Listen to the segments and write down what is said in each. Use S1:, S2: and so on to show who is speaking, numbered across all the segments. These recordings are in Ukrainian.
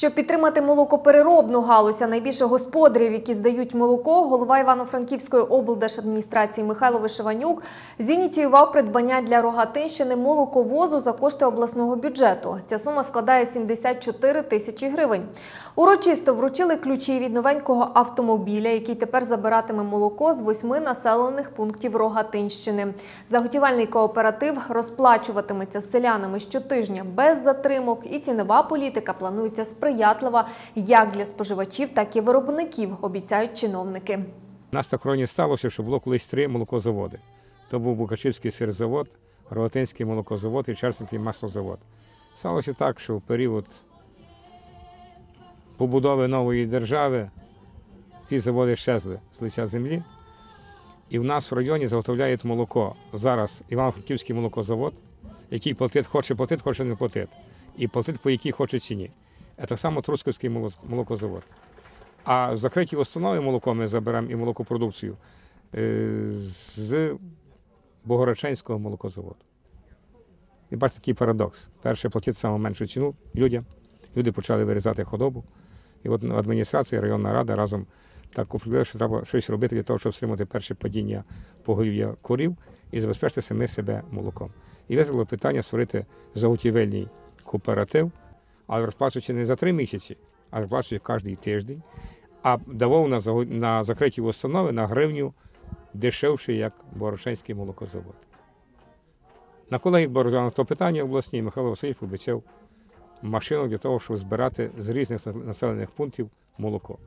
S1: Щоб підтримати молокопереробну галузь, а найбільше господарів, які здають молоко, голова Івано-Франківської облдержадміністрації Михайло Вишиванюк зініціював придбання для Рогатинщини молоковозу за кошти обласного бюджету. Ця сума складає 74 тисячі гривень. Урочисто вручили ключі від новенького автомобіля, який тепер забиратиме молоко з восьми населених пунктів Рогатинщини. Заготівельний кооператив розплачуватиметься з селянами щотижня без затримок, і цінова політика планується сприятлива як для споживачів, так і виробників, обіцяють чиновники.
S2: У нас так районі сталося, що було колись три молокозаводи. То був Букачівський сирзавод, Рогатинський молокозавод і Черстинський маслозавод. Сталося так, що в період побудови нової держави ці заводи щезли з лиця землі. І в нас в районі заготовляють молоко. Зараз Івано-Франківський молокозавод, який платить, хоче платити, хоче не платити. І платить по якій хоче ціні. Так само Трускавський моло- молокозавод. А закриті установи молоко ми заберемо і молокопродукцію е, з Богородчанського молокозаводу. І бачите такий парадокс. Перше платити саме меншу ціну людям. Люди почали вирізати худобу. І от адміністрація, районна рада разом так определили, що треба щось робити для того, щоб стримати перше падіння поголів'я корів і забезпечити самі себе молоком. І визвало питання створити заготівельний кооператив, але розплачуючи не за три місяці, а розплачуючи кожен тиждень, а давав на, на закриті установи на гривню дешевше, як Борошенський молокозавод. На колегії Борозяна то питання обласні Михайло Васильович обіцяв машину для того, щоб збирати з різних населених пунктів молоко.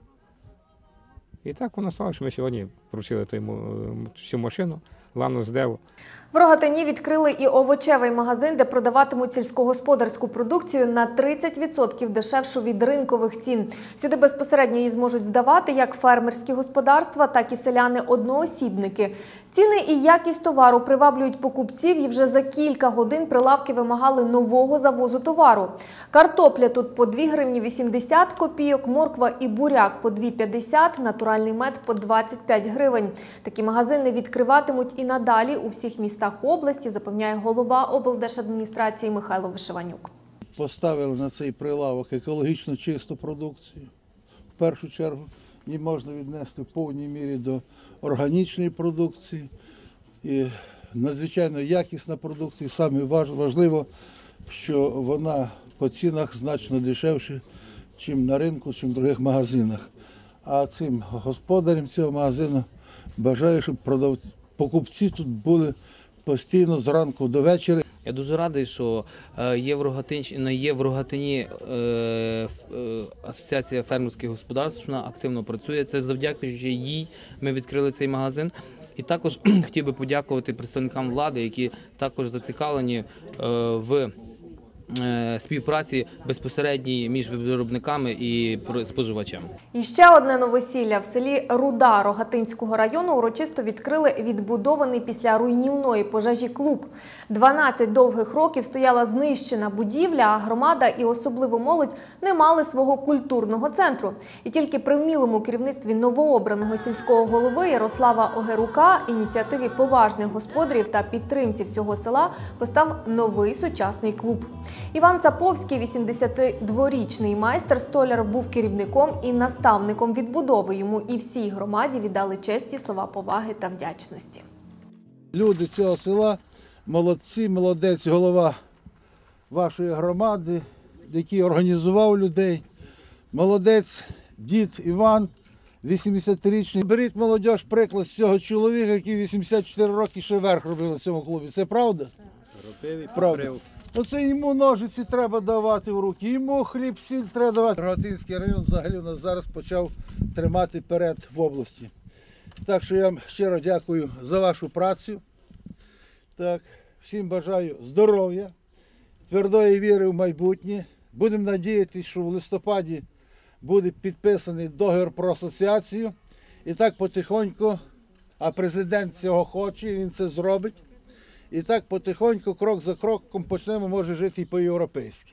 S2: І так воно стало, що ми сьогодні той, мо- цю машину, Лану Здеву.
S1: В Рогатині відкрили і овочевий магазин, де продаватимуть сільськогосподарську продукцію на 30% дешевшу від ринкових цін. Сюди безпосередньо її зможуть здавати як фермерські господарства, так і селяни-одноосібники. Ціни і якість товару приваблюють покупців, і вже за кілька годин прилавки вимагали нового завозу товару. Картопля тут по 2 гривні 80 копійок, морква і буряк по 2,50, натуральний мед по 25 гривень. Такі магазини відкриватимуть і надалі у всіх містах області, запевняє голова облдержадміністрації Михайло Вишиванюк.
S3: поставили на цей прилавок екологічно чисту продукцію. В першу чергу її можна віднести в повній мірі до органічної продукції. І надзвичайно якісна продукція. Саме важливо, що вона по цінах значно дешевше, ніж на ринку, чим в других магазинах. А цим господарям цього магазину бажаю, щоб продав... покупці тут були постійно зранку до вечора.
S4: Я дуже радий, що е, є в Рогатинщ- є в Рогатині е, е, асоціація фермерських господарств, активно працює. Це завдячуючи їй ми відкрили цей магазин. І також хотів би подякувати представникам влади, які також зацікавлені в співпраці безпосередній між виробниками і споживачами.
S1: І ще одне новосілля в селі Руда Рогатинського району урочисто відкрили відбудований після руйнівної пожежі клуб. 12 довгих років стояла знищена будівля, а громада і особливо молодь не мали свого культурного центру. І тільки при вмілому керівництві новообраного сільського голови Ярослава Огерука, ініціативі поважних господарів та підтримці всього села постав новий сучасний клуб. Іван Цаповський, 82-річний майстер столяр, був керівником і наставником відбудови. Йому і всій громаді віддали честі слова поваги та вдячності.
S3: Люди цього села молодці, молодець, голова вашої громади, який організував людей. Молодець дід Іван, 80-річний. Беріть молодь приклад з цього чоловіка, який 84 роки ще верх робив на цьому клубі. Це правда? Робив і правда. Оце йому ножиці треба давати в руки, йому хліб, сіль треба давати. Рогатинський район взагалі у нас зараз почав тримати перед в області. Так що я вам щиро дякую за вашу працю. Так, всім бажаю здоров'я, твердої віри в майбутнє. Будемо надіятися, що в листопаді буде підписаний договір про асоціацію. І так потихоньку, а президент цього хоче, він це зробить. І так потихоньку, крок за кроком, почнемо може жити і по-європейськи.